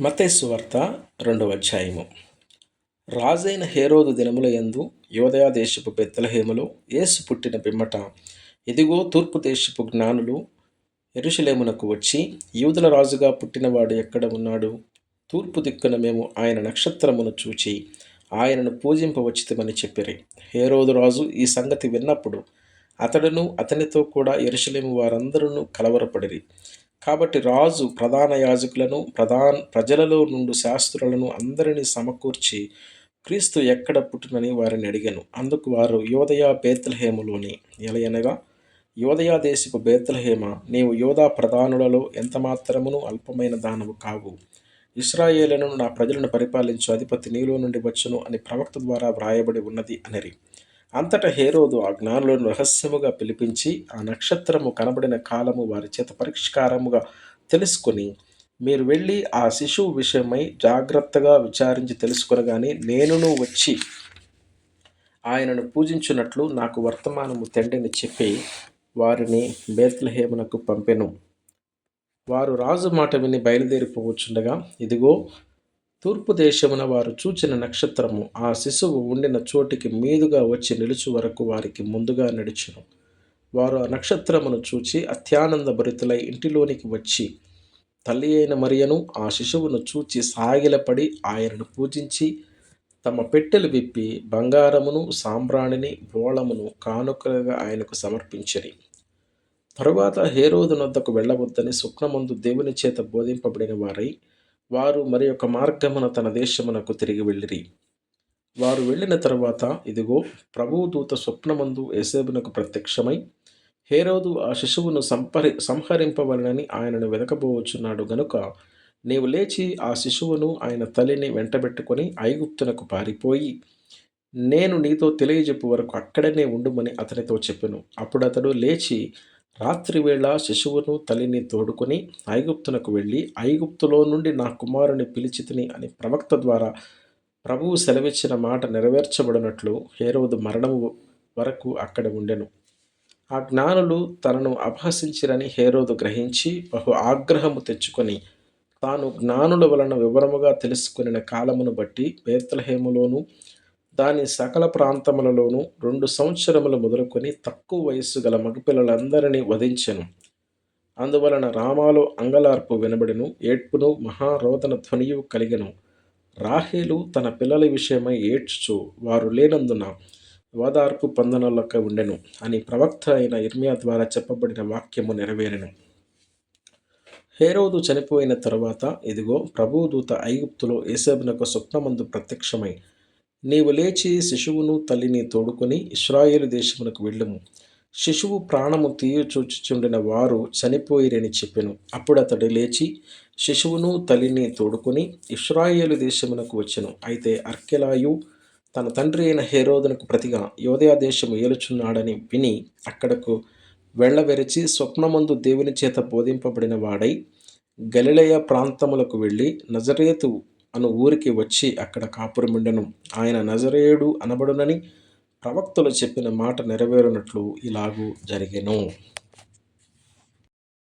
మత్తయి వార్త రెండవ అధ్యాయము. రాజైన హేరోదు దినముల యందు యోదయా దేశపు బెత్తలహేములో యేసు పుట్టిన పిమ్మట ఇదిగో తూర్పు దేశపు జ్ఞానులు ఎరుషలేమునకు వచ్చి యూదుల రాజుగా పుట్టినవాడు ఎక్కడ ఉన్నాడు? తూర్పు దిక్కున మేము ఆయన నక్షత్రమును చూచి ఆయనను పూజింపవచ్చితమని చెప్పిరి. హేరోదు రాజు ఈ సంగతి విన్నప్పుడు అతడును అతనితో కూడా ఎరుషలేము వారందరూ కలవరపడిరి. కాబట్టి రాజు ప్రధాన యాజకులను ప్రధాన ప్రజలలో నుండి శాస్త్రులను అందరినీ సమకూర్చి క్రీస్తు ఎక్కడ పుట్టినని వారిని అడిగాను. అందుకు వారు యోదయ బేత్లహేములోని ఎలయనగా యోదయ దేశపు బేత్లహేమ నీవు యోధా ప్రధానులలో ఎంత మాత్రమును అల్పమైన దానవు కావు. ఇస్రాయేలను నా ప్రజలను పరిపాలించు అధిపతి నీలో నుండి వచ్చును అని ప్రవక్త ద్వారా వ్రాయబడి ఉన్నది అనిరి. అంతటా హేరోదు ఆ జ్ఞానులను రహస్యముగా పిలిపించి ఆ నక్షత్రము కనబడిన కాలము వారి చేత పరిష్కారముగా తెలుసుకొని మీరు వెళ్ళి ఆ శిశువు విషయమై జాగ్రత్తగా విచారించి తెలుసుకునగానే నేనును వచ్చి ఆయనను పూజించున్నట్లు నాకు వర్తమానము తండ్రిని చెప్పి వారిని బేత్లహేమునకు పంపెను. వారు రాజు మాట విని బయలుదేరిపోవచ్చుండగా ఇదిగో తూర్పు దేశమున వారు చూచిన నక్షత్రము ఆ శిశువు ఉండిన చోటికి మీదుగా వచ్చి నిలుచు వరకు వారికి ముందుగా నడిచను. వారు ఆ నక్షత్రమును చూచి అత్యానంద భరితులై ఇంటిలోనికి వచ్చి తల్లి అయిన మరియను ఆ శిశువును చూచి సాగిలపడి ఆయనను పూజించి తమ పెట్టెలు విప్పి బంగారమును సాంబ్రాణిని బోళమును కానుకలుగా ఆయనకు సమర్పించని తరువాత హేరోదు నొద్దకు వెళ్ళవద్దని స్వప్నమందు దేవుని చేత బోధింపబడిన వారై వారు మరి యొక్క మార్గమున తన దేశమునకు తిరిగి వెళ్ళిరి. వారు వెళ్ళిన తరువాత ఇదిగో ప్రభువు దూత స్వప్నమందు ఏసేబునకు ప్రత్యక్షమై హేరోదు ఆ శిశువును సంపరి సంహరింపవలనని ఆయనను వెనకబోవచ్చున్నాడు గనుక నీవు లేచి ఆ శిశువును ఆయన తల్లిని వెంటబెట్టుకొని ఐగుప్తునకు పారిపోయి నేను నీతో తెలియజెప్పు వరకు అక్కడనే ఉండుమని అతనితో చెప్పెను. అప్పుడు అతడు లేచి రాత్రివేళ శిశువును తల్లిని తోడుకొని ఐగుప్తునకు వెళ్ళి ఐగుప్తులో నుండి నా కుమారుని పిలిచితిని అని ప్రవక్త ద్వారా ప్రభువు సెలవిచ్చిన మాట నెరవేర్చబడినట్లు హేరోదు మరణము వరకు అక్కడ ఉండెను. ఆ జ్ఞానులు తనను అపహసించిరని హేరోదు గ్రహించి బహు ఆగ్రహము తెచ్చుకొని తాను జ్ఞానుల వలన వివరముగా తెలుసుకుని కాలమును బట్టి బేత్లహేములోను దాని సకల ప్రాంతములలోనూ రెండు సంవత్సరములు మొదలుకొని తక్కువ వయస్సు గల మగపిల్లలందరినీ వధించెను. అందువలన రామాలో అంగలార్పు వినబడిను ఏడ్పును మహారోదన ధ్వనియు కలిగెను. రాహేలు తన పిల్లల విషయమై ఏడ్చుచు వారు లేనందున ఓదార్పు పొందనలక ఉండెను అని ప్రవక్త అయిన ఇర్మియా ద్వారా చెప్పబడిన వాక్యము నెరవేరెను. హేరోదు చనిపోయిన తరువాత ఇదిగో ప్రభుదూత ఐగుప్తులో ఏసేబునకు స్వప్నమందు ప్రత్యక్షమై నీవు లేచి శిశువును తల్లిని తోడుకొని ఇస్రాయేలు దేశమునకు వెళ్ళుము. శిశువు ప్రాణము తీయచూచుచుండిన వారు చనిపోయిరని చెప్పెను. అప్పుడు అతడు లేచి శిశువును తల్లిని తోడుకొని ఇస్రాయేలు దేశమునకు వచ్చెను. అయితే అర్కెలాయు తన తండ్రి అయిన హేరోదునకు ప్రతిగా యోధయా దేశము ఏలుచున్నాడని విని అక్కడకు వెళ్ళవెరచి స్వప్నమందు దేవుని చేత బోధింపబడిన వాడై గలిలయ ప్రాంతములకు వెళ్ళి నజరేతు అను ఊరికి వచ్చి అక్కడ కాపురముండెను ఆయన నజరేయుడు అనబడునని ప్రవక్తలు చెప్పిన మాట నెరవేరునట్లు ఇలాగూ జరిగెను.